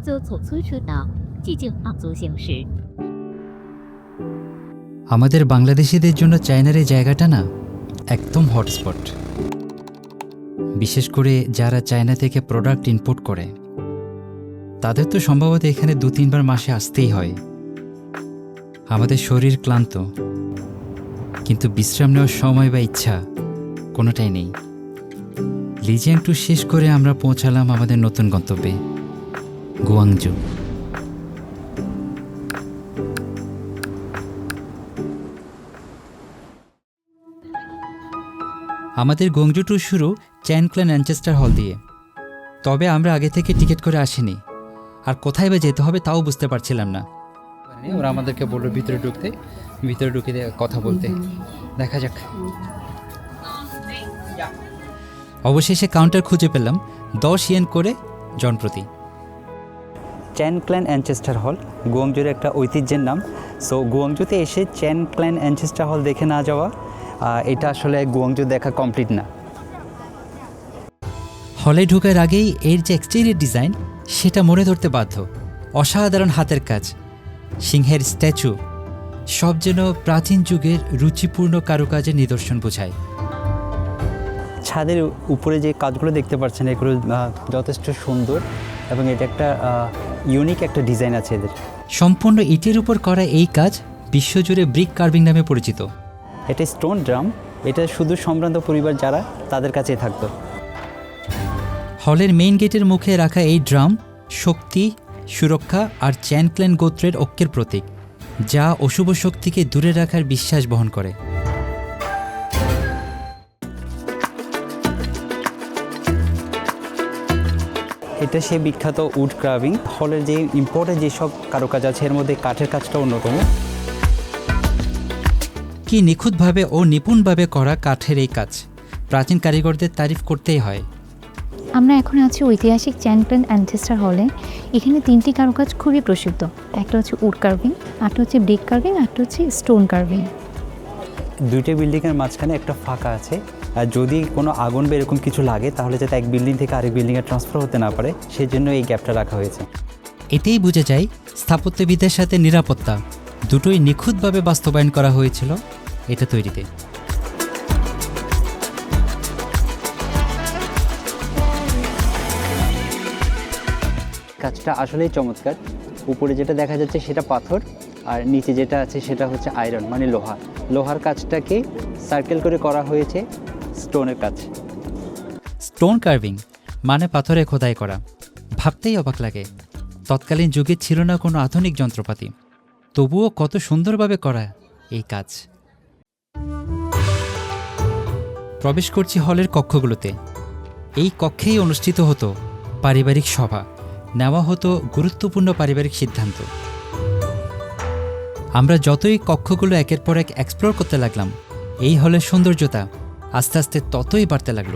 则从村车道寂静昂族行驶。 আমাদের বাংলাদেশিদের জন্য চায়নার এই জায়গাটা না একদম হটস্পট বিশেষ করে যারা চায়না থেকে প্রোডাক্ট ইম্পোর্ট করে তাদের তো সম্ভবত এখানে দু তিনবার মাসে আসতেই হয় আমাদের শরীর ক্লান্ত কিন্তু বিশ্রাম নেওয়ার সময় বা ইচ্ছা কোনোটাই নেই লিজিয়াং টু শেষ করে আমরা পৌঁছালাম আমাদের নতুন গন্তব্যে গুয়াংজু। আমাদের গংজু ট্যুর শুরু চ্যানক্ল্যান অ্যানচেস্টার হল দিয়ে। তবে আমরা আগে থেকে টিকিট করে আসিনি। আর কোথায় বা যেতে হবে তাও বুঝতে পারছিলাম না। ওরা আমাদেরকে বলল, ভিতরে ঢুকতে, ভিতরে ঢুকে কথা বলতে। দেখা যাক। অবশেষে কাউন্টার খুঁজে পেলাম দশ ইয়েন করে জনপ্রতি। চ্যান ক্ল্যান অ্যানচেস্টার হল গুয়াংজুর একটা ঐতিহ্যের নাম। সো গুয়াংজুতে এসে চ্যান ক্ল্যান অ্যানচেস্টার হল দেখে না যাওয়া এটা আসলে গুয়াংজু দেখা কমপ্লিট না। হলে ঢোকার আগেই এর যে এক্সটেরিয়ার ডিজাইন সেটা মনে ধরতে বাধ্য। অসাধারণ হাতের কাজ। সিংহের স্ট্যাচু সব যেন প্রাচীন যুগের রুচিপূর্ণ কারুকাজের নিদর্শন বোঝায়। ছাদের উপরে যে কাজগুলো দেখতে পাচ্ছেন এগুলো যথেষ্ট সুন্দর এবং এটা একটা ইউনিক একটা ডিজাইন আছে এদের। সম্পূর্ণ ইটের উপর করা এই কাজ বিশ্বজুড়ে ব্রিক কার্ভিং নামে পরিচিত। এটা স্টোন ড্রাম এটা শুধু সম্ভ্রান্ত পরিবার যারা তাদের কাছেই থাকতো। হলের মেইন গেটের মুখে রাখা এই ড্রাম শক্তি সুরক্ষা আর চ্যানক্ল্যান গোত্রের ঐক্যের প্রতীক যা অশুভ শক্তিকে দূরে রাখার বিশ্বাস বহন করে। এটা সে বিখ্যাত উড ক্রাভিং। হলের যে ইম্পোর্টের যেসব কারুকাজ আছে এর মধ্যে কাঠের কাজটা অন্যতম। কি নিখুঁতভাবে ও নিপুণভাবে করা কাঠের এই কাজ? প্রাচীন কারিগরদের তারিফ করতেই হয়। আমরা এখন আছি ঐতিহাসিক চ্যানক্লেন অ্যানচেস্টার হলে। এখানে তিনটি কারুকাজ খুবই প্রসিদ্ধ। একটা হচ্ছে উড কার্ভিং একটা হচ্ছে ব্রিক কার্ভিং একটা হচ্ছে স্টোন কার্ভিং। দুইটা বিল্ডিংয়ের মাঝখানে একটা ফাঁকা আছে। যদি কোনো আগুন বা এরকম কিছু লাগে তাহলে যাতে এক বিল্ডিং থেকে আরেক বিল্ডিংয়ে ট্রান্সফার হতে না পারে সেই জন্য এই গ্যাপটা রাখা হয়েছে। এতেই বুঝে যায় স্থাপত্যবিদ্যার সাথে নিরাপত্তা দুটোই নিখুঁতভাবে বাস্তবায়ন করা হয়েছিল এটা তৈরিতে। কাজটা আসলেই চমৎকার। উপরে যেটা দেখা যাচ্ছে সেটা পাথর আর নিচে যেটা আছে সেটা হচ্ছে আয়রন মানে লোহা। লোহার কাজটাকে সার্কেল করে করা হয়েছে। স্টোনের কাজ। স্টোন কার্ভিং মানে পাথরে খোদাই করা। ভাবতেই অবাক লাগে। তৎকালীন যুগে ছিল না কোনো আধুনিক যন্ত্রপাতি। তবুও কত সুন্দরভাবে করা এই কাজ। প্রবেশ করছি হলের কক্ষগুলোতে। এই কক্ষেই অনুষ্ঠিত হতো পারিবারিক সভা। নেওয়া হতো গুরুত্বপূর্ণ পারিবারিক সিদ্ধান্ত। আমরা যতই কক্ষগুলো একের পর এক এক্সপ্লোর করতে লাগলাম, এই হলের সৌন্দর্যতা আস্তে আস্তে ততই বাড়তে লাগল।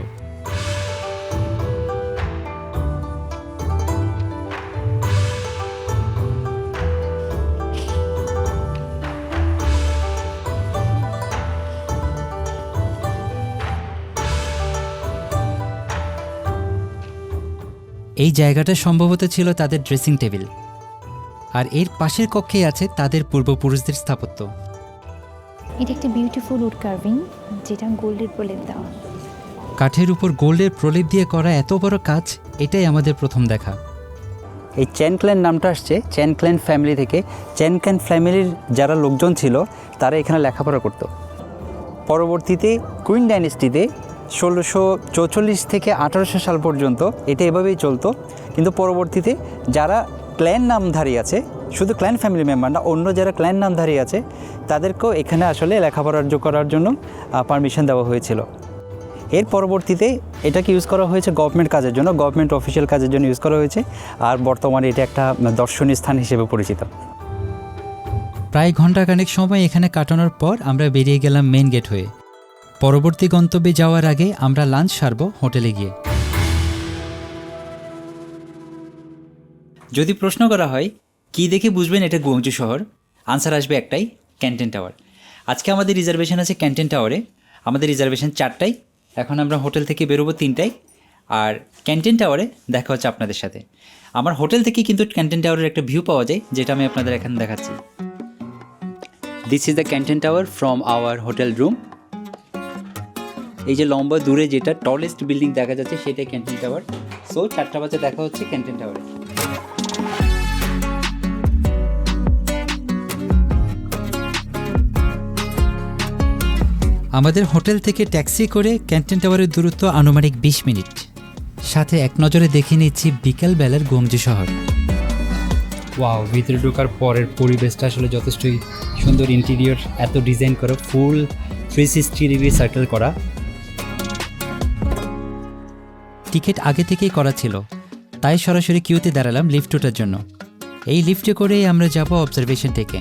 এই জায়গাটা সম্ভবত ছিল তাদের ড্রেসিং টেবিল। আর এর পাশের কক্ষেই আছে তাদের পূর্বপুরুষদের স্থাপত্য। এটা একটা বিউটিফুল উড কার্ভিং যেটা গোল্ডের প্রলেপ দেওয়া। কাঠের উপর গোল্ডের প্রলেপ দিয়ে করা এত বড় কাজ এটাই আমাদের প্রথম দেখা। এই চ্যানক্ল্যান নামটা আসছে চ্যানক্ল্যান ফ্যামিলি থেকে। চ্যানক্ল্যান ফ্যামিলির যারা লোকজন ছিল তারা এখানে লেখাপড়া করত। পরবর্তীতে কুইন ডাইনেস্টিতে ষোলোশো চৌচল্লিশ থেকে আঠারোশো সাল পর্যন্ত এটা এভাবেই চলতো। কিন্তু পরবর্তীতে যারা ক্ল্যান নামধারী আছে শুধু ক্ল্যান ফ্যামিলি মেম্বার না অন্য যারা ক্লায়েন্ট নামধারী আছে তাদেরকেও এখানে আসলে লেখাপড়া যোগ করার জন্য পারমিশন দেওয়া হয়েছিল। এর পরবর্তীতে এটাকে ইউজ করা হয়েছে গভর্নমেন্ট কাজের জন্য গভর্নমেন্ট অফিসিয়াল কাজের জন্য ইউজ করা হয়েছে আর বর্তমানে এটা একটা দর্শনীয় স্থান হিসেবে পরিচিত। প্রায় ঘন্টাখানেক সময় এখানে কাটানোর পর আমরা বেরিয়ে গেলাম মেন গেট হয়ে। পরবর্তী গন্তব্যে যাওয়ার আগে আমরা লাঞ্চ সারব হোটেলে গিয়ে। যদি প্রশ্ন করা হয় কি দেখে বুঝবেন এটা গুয়াংজু শহর? আনসার আসবে একটাই ক্যান্টেন টাওয়ার আজকে আমাদের রিজার্ভেশন আছে ক্যান্টেন টাওয়ারে আমাদের রিজার্ভেশন চারটায়। এখন আমরা হোটেল থেকে বেরোবো তিনটায়। আর ক্যান্টেন টাওয়ারে দেখা হচ্ছে আপনাদের সাথে। আমার হোটেল থেকে কিন্তু ক্যান্টেন টাওয়ারের একটা ভিউ পাওয়া যায়, যেটা আমি আপনাদের এখানে দেখাচ্ছি। This is the Canton tower from our hotel room এই যে লম্বা দূরে যেটা টলেস্ট বিল্ডিং দেখা যাচ্ছে, সেটাই ক্যান্টিন টাওয়ার সো চারটা বাজে দেখা হচ্ছে ক্যান্টিন টাওয়ারে আমাদের হোটেল থেকে ট্যাক্সি করে ক্যান্টিন টাওয়ারের দূরত্ব আনুমানিক বিশ মিনিট। সাথে এক নজরে দেখে নিচ্ছি বিকেলবেলার গঞ্জি শহর। ওয়াও ভিতরে ঢোকার পরের পরিবেশটা আসলে যথেষ্টই সুন্দর। ইন্টেরিয়র এত ডিজাইন করা full three sixty degree circle করা। টিকিট আগে থেকেই করা ছিল তাই সরাসরি কিউতে দাঁড়ালাম লিফট ওঠার জন্য। এই লিফটে করেই আমরা যাব অবজারভেশন থেকে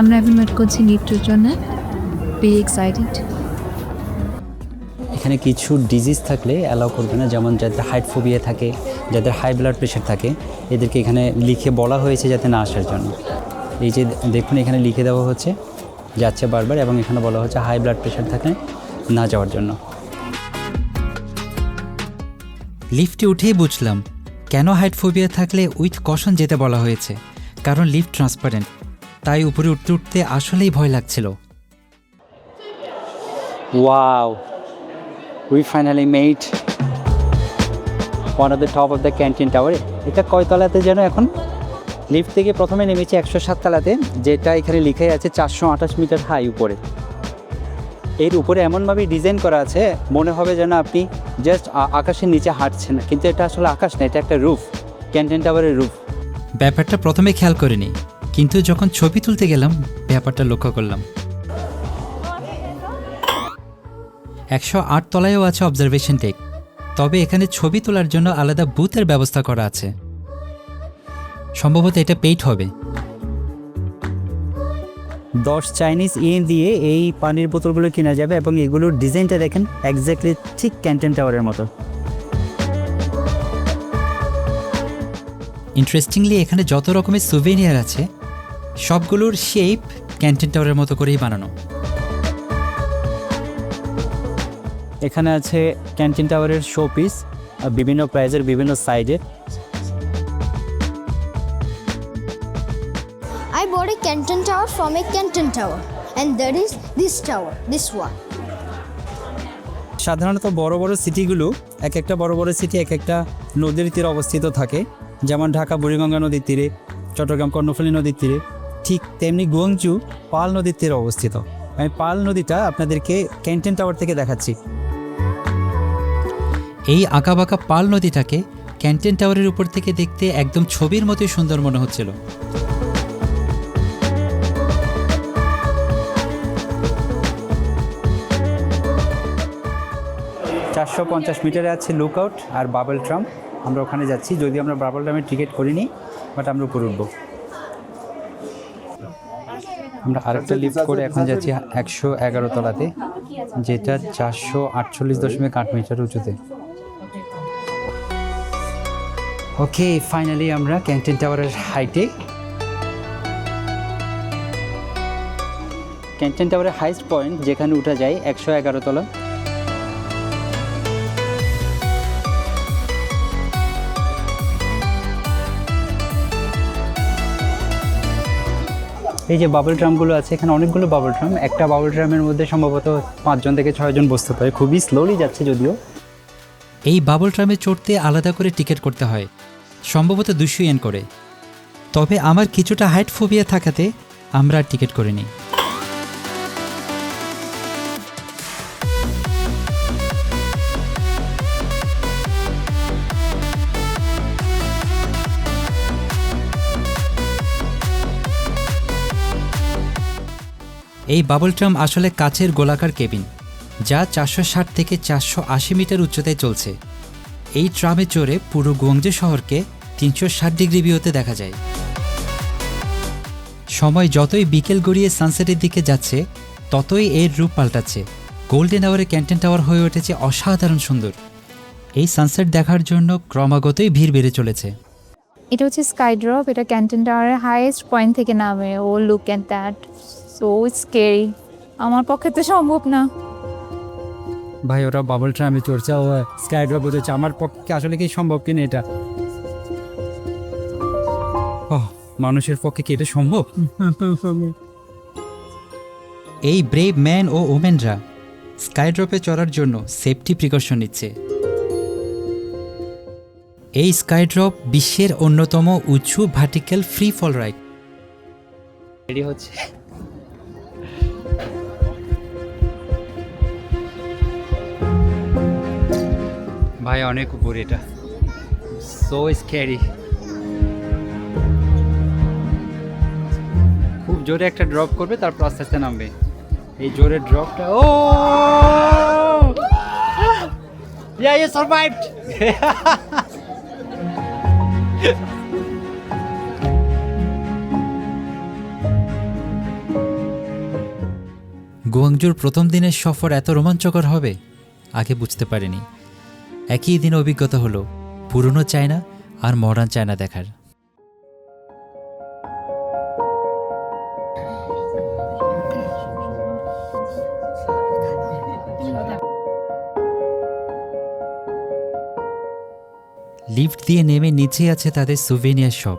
আমরা এখন ওয়েট করছি লিফটের জন্য। ভেরি এক্সাইটেড এখানে কিছু ডিজিজ থাকলে অ্যালাউ করবে না যেমন যাদের হাইট ফোবিয়া থাকে যাদের হাই ব্লাড প্রেশার থাকে এদেরকে এখানে লিখে বলা হয়েছে যাতে না আসার জন্য। এই যে দেখুন এখানে লিখে দেওয়া হচ্ছে যাচ্ছে বারবার এবং এখানে বলা হচ্ছে হাই ব্লাড প্রেশার থাকে না যাওয়ার জন্য। লিফটে উঠেই বুঝলাম কেন হাইট ফোবিয়া থাকলে উইথ কশন যেতে বলা হয়েছে কারণ লিফট ট্রান্সপারেন্ট তাই উপরে উঠতে উঠতে আসলেই ভয় লাগছিল। Wow we finally made one of the top of the canteen tower. এটা কয়তলাতে যেন এখন? লিফট থেকে প্রথমে নেমেছি একশো সাত তলাতে যেটা এখানে লিখে আছে চারশো আঠাশ মিটার হাই উপরে। এর উপরে এমনভাবে ডিজাইন করা আছে মনে হবে যেন আপনি জাস্ট আকাশের নিচে হাঁটছেন। কিন্তু এটা আসলে আকাশ না এটা একটা রুফ ক্যান্টিন টাওয়ারের রুফ ব্যাপারটা প্রথমে খেয়াল করিনি। কিন্তু যখন ছবি তুলতে গেলাম ব্যাপারটা লক্ষ্য করলাম। একশো আট তলায়ও আছে অবজারভেশন টেক তবে এখানে ছবি তোলার জন্য আলাদা বুথের ব্যবস্থা করা আছে। সম্ভবত এটা পেইড হবে। দশ চাইনিজ ইয়েন দিয়ে এই পানির বোতলগুলো কেনা যাবে এবং এগুলোর ডিজাইনটা দেখেন একজ্যাক্টলি ঠিক ক্যান্টেন টাওয়ারের মতো। ইন্টারেস্টিংলি এখানে যত রকমের সুভেনিয়ার আছে সবগুলোর শেপ ক্যান্টিন টাওয়ারের মতো করেই বানানো। এখানে আছে ক্যান্টিন টাওয়ারের শো পিস বিভিন্ন প্রাইজের বিভিন্ন সাইজে I bought a Canton tower from a Canton tower, and that is this tower, this one. সাধারণত বড় বড় সিটিগুলো এক একটা বড় বড় সিটি এক একটা নদীর তীরে অবস্থিত থাকে। যেমন ঢাকা বুড়িগঙ্গা নদীর তীরে চট্টগ্রাম কর্ণফুলী নদীর তীরে। ঠিক তেমনি গুয়াংচু পাল নদীর তীরে অবস্থিত। আমি পাল নদীটা আপনাদেরকে ক্যান্টেন টাওয়ার থেকে দেখাচ্ছি। এই আঁকাবাঁকা পাল নদীটাকে ক্যান্টেন টাওয়ারের উপর থেকে দেখতে একদম ছবির মতোই সুন্দর মনে হচ্ছিল। চারশো পঞ্চাশ মিটারে আছে লুকআউট আর বাবল ট্রাম আমরা ওখানে যাচ্ছি। যদি আমরা বাবল ট্রামের টিকিট করিনি বাট আমরা উপরে উঠবো। আমরা আরেকটা লিফট করে এখন যাচ্ছি একশো এগারো তলাতে যেটা চারশো আটচল্লিশ দশমিক আট মিটার উঁচুতে। ওকে ফাইনালি আমরা ক্যান্টিন টাওয়ারের হাইটে ক্যান্টিন টাওয়ারের হাইস্ট পয়েন্ট যেখানে উঠা যায় একশো এগারো তলা। এই যে বাবল ড্রামগুলো আছে, এখানে অনেকগুলো বাবল ড্রাম একটা বাবল ড্রামের মধ্যে সম্ভবত পাঁচজন থেকে ছয়জন বসতে পারে। খুবই স্লোলি যাচ্ছে যদিও। এই বাবল ট্রামে চড়তে আলাদা করে টিকিট করতে হয়, সম্ভবত দুশো এন করে। তবে আমার কিছুটা হাইট ফোবিয়া থাকাতে আমরা টিকিট করিনি। এই বাবল ট্রাম আসলে কাচের গোলাকার কেবিন, যা চারশো ষাট থেকে চারশো আশি মিটার উচ্চতায় চলছে। এই ট্রামে চড়ে পুরো গোংজে শহরকে তিনশো ষাট ডিগ্রি ভিউতে দেখা যায়। সময় যতই বিকেল গড়িয়ে সানসেটের দিকে যাচ্ছে, ততই এর রূপ পাল্টাচ্ছে। গোল্ডেন আওয়ারে ক্যান্টেন টাওয়ার হয়ে উঠেছে অসাধারণ সুন্দর। এই সানসেট দেখার জন্য ক্রমাগতই ভিড় বেড়ে চলেছে। এটা হচ্ছে স্কাই ড্রপ, এটা ক্যান্টন টাওয়ারের হাইয়েস্ট পয়েন্ট থেকে নামে। ও look at that so scary আমার পক্ষে তো সম্ভব না। ভাই ওরা বাবল ট্রামে চড়ছে ও স্কাই ড্রপ হচ্ছে আমার পক্ষে আসলে কি সম্ভব কিনা এটা? ওহ, মানুষের পক্ষে কি এটা সম্ভব? এই ব্রেভ ম্যান ও ওমেনরা স্কাই ড্রপে চড়ার জন্য সেফটি প্রিকশন নিচ্ছে। এই স্কাই ড্রপ বিশ্বের অন্যতম উঁচু vertical free fall ride ready হচ্ছে। ভাই অনেক উপরে এটা। সো স্ক্যারি খুব জোরে একটা ড্রপ করবে তারপর আস্তে আস্তে নামবে। এই জোরে ড্রপটা ও! Yeah, you survived! গুয়াংজুর প্রথম দিনের সফর এত রোমাঞ্চকর হবে? আগে বুঝতে পারিনি। একই দিন অভিজ্ঞতা হলো, পুরনো চায়না আর মডার্ন চায়না দেখার। লিফট দিয়ে নেমে নিচে আছে তাদের সুভেনিয়ার শপ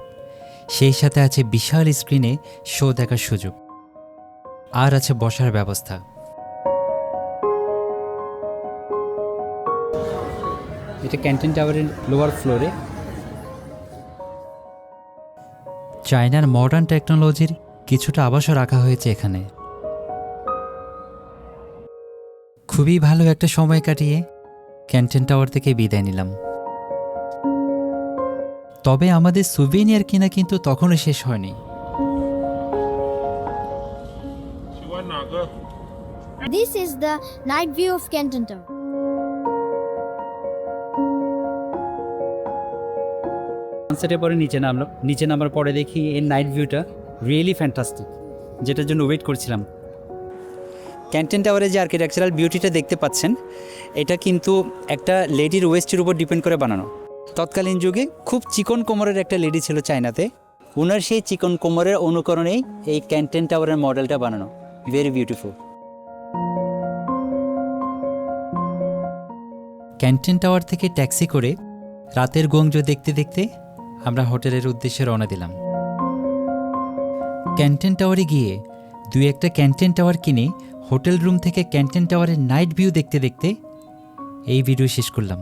সেই সাথে আছে বিশাল স্ক্রিনে শো দেখার সুযোগ। আর আছে বসার ব্যবস্থা। এটা ক্যান্টিন টাওয়ারের লোয়ার ফ্লোরে চায়নার মডার্ন টেকনোলজির কিছুটা আবাসও রাখা হয়েছে এখানে। খুবই ভালো একটা সময় কাটিয়ে ক্যান্টিন টাওয়ার থেকে বিদায় নিলাম। তবে আমাদের সুভেনিয়ার কিনা কিন্তু তখনও শেষ হয়নি। This is the night view of Canton Tower. সানসেটের পরে নিচে নামলাম। নিচে নামার পরে দেখি এই নাইট ভিউটা রিয়েলি ফ্যান্টাস্টিক যেটার জন্য ওয়েট করছিলাম। ক্যান্টেন টাওয়ারে যে আর্কিটেকচারাল বিউটিটা দেখতে পাচ্ছেন এটা কিন্তু একটা লেডির ওয়েস্টের উপর ডিপেন্ড করে বানানো। তৎকালীন যুগে খুব চিকন কোমরের একটা লেডি ছিল চায়নাতে। ওনার সেই চিকন কোমরের অনুকরণেই এই ক্যান্টেন টাওয়ারের মডেলটা বানানো। ভেরি বিউটিফুল ক্যান্টিন টাওয়ার থেকে ট্যাক্সি করে রাতের গঞ্জ দেখতে দেখতে আমরা হোটেলের উদ্দেশ্যে রওনা দিলাম। ক্যান্টিন টাওয়ারে গিয়ে দুই একটা ক্যান্টিন টাওয়ার কিনে হোটেল রুম থেকে ক্যান্টিন টাওয়ারের নাইট ভিউ দেখতে দেখতে এই ভিডিও শেষ করলাম।